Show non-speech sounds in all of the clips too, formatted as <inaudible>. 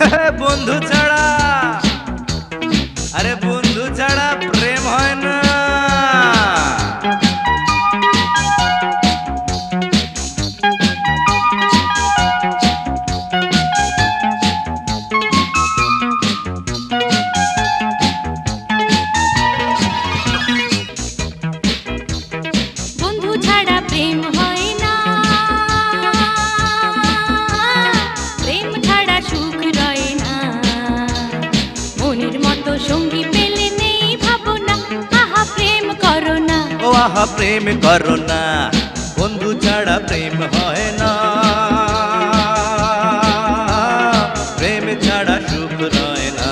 <laughs> বন্ধু ছাড়া। আরে মনের মতো সঙ্গী পেলে নেই ভাবনা। আহা প্রেম করো না। ও আহা প্রেম করো না। বন্ধু ছাড়া প্রেম হয় না। প্রেম ছাড়া সুখ নয় না।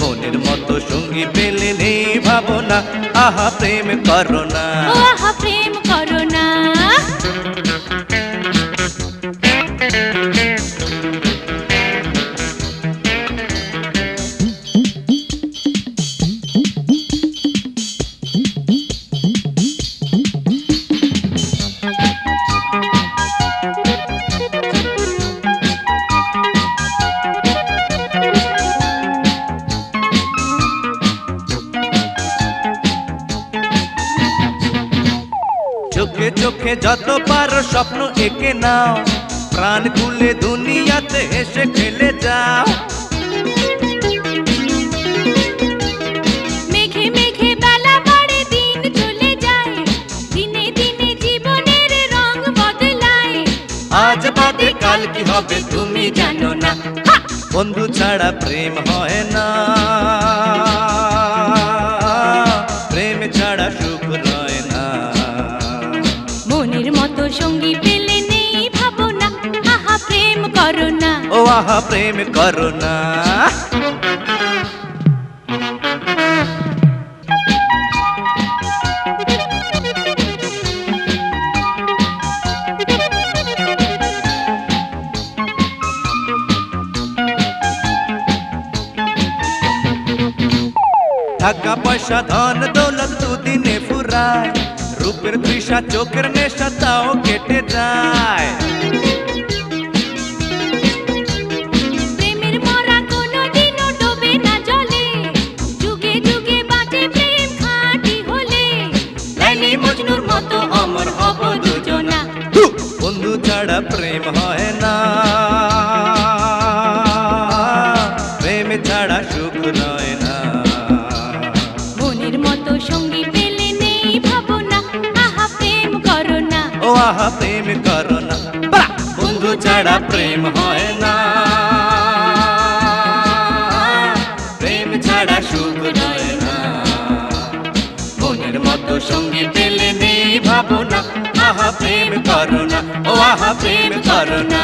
মনের মতো সঙ্গী পেলে নেই ভাবনা। আহা প্রেম করো না। ও আহা প্রেম চোখে যত পারো স্বপ্ন এঁকে নাও। প্রাণ খুলে দুনিয়াতে এসে খেলে যাও। আজ বাদে কাল কি হবে তুমি জানো না। বন্ধু ছাড়া প্রেম হয় না। প্রেম ছাড়া সুখ সঙ্গী পেলে নেই ভাবনা। আহা, প্রেম করো না। ও আহা, প্রেম করো না। টাকা পয়সা, ধন, দৌলত দুদিনে ফুরায়। রূপের তৃষা চোখের নেশা তাও কেটে যায়। বন্ধু ছাড়া প্রেম হয় না। প্রেম ছাড়া সুখ নয় আহা প্রেম করো না! বন্ধু ছাড়া প্রেম হয় না প্রেম ছাড়া সুখ হয় না বোনের মতো সঙ্গী পেলে নেই ভাবনা আহা প্রেম করো না ও আহা প্রেম করো না